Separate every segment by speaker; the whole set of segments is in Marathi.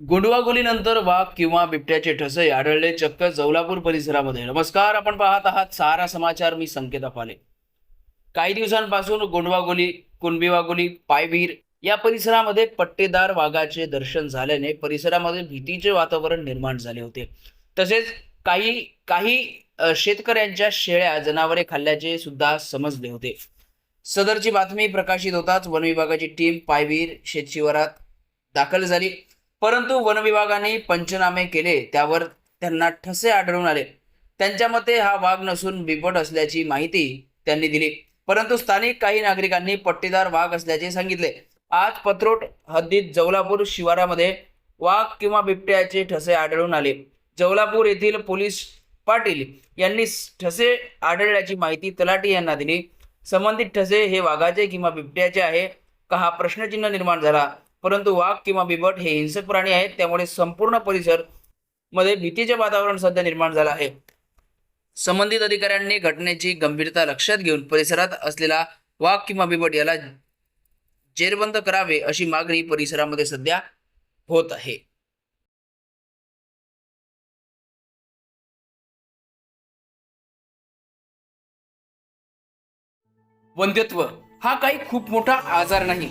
Speaker 1: गुंडवागोलीनंतर वाघ किंवा बिबट्याचे ठसे आढळले चक्क जवलापूर परिसरामध्ये. नमस्कार आपण पाहत आहात सारा समाचार. मी संकेत अपाले काही दिवसांपासून गोंडवागोली कुणबीवागोली पायवीर या परिसरामध्ये पट्टेदार वाघाचे दर्शन झाल्याने परिसरामध्ये भीतीचे वातावरण निर्माण झाले होते. तसेच काही काही शेतकऱ्यांच्या शेळ्या जनावरे खाल्ल्याचे सुद्धा समजले होते. सदरची बातमी प्रकाशित होताच वन विभागाची टीम पायवीर शेतशिवारात दाखल झाली. परंतु वन विभागाने पंचनामे केले त्यावर त्यांना ठसे आढळून आले. त्यांच्या मते हा वाघ नसून बिबट असल्याची माहिती त्यांनी दिली. परंतु स्थानिक काही नागरिकांनी पट्टीदार वाघ असल्याचे सांगितले. आज पत्रोट हद्दीत जवलापूर शिवारामध्ये वाघ किंवा बिबट्याचे ठसे आढळून आले. जवलापूर येथील पोलीस पाटील यांनी ठसे आढळल्याची माहिती तलाटी यांना दिली. संबंधित ठसे हे वाघाचे किंवा बिबट्याचे आहे का हा प्रश्नचिन्ह निर्माण झाला? परंतु वाघ किंवा बिबट हे हिंसक प्राणी आहेत त्यामुळे संपूर्ण परिसरमध्ये भीतीचे वातावरण सध्या निर्माण झालं आहे. संबंधित अधिकाऱ्यांनी घटनेची गंभीरता लक्षात घेऊन परिसरात असलेला वाघ किंवा बिबट याला जेरबंद करावे अशी मागणी परिसरामध्ये सध्या होत आहे. वंध्यत्व हा काही खूप मोठा आजार नाही.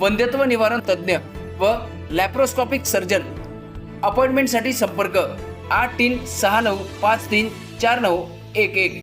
Speaker 1: वंध्यत्व निवारण तज्ज्ञ व लॅप्रोस्कॉपिक सर्जन. अपॉइंटमेंटसाठी संपर्क आठ तीन सहा नऊ पाच तीन चार नऊ एक एक.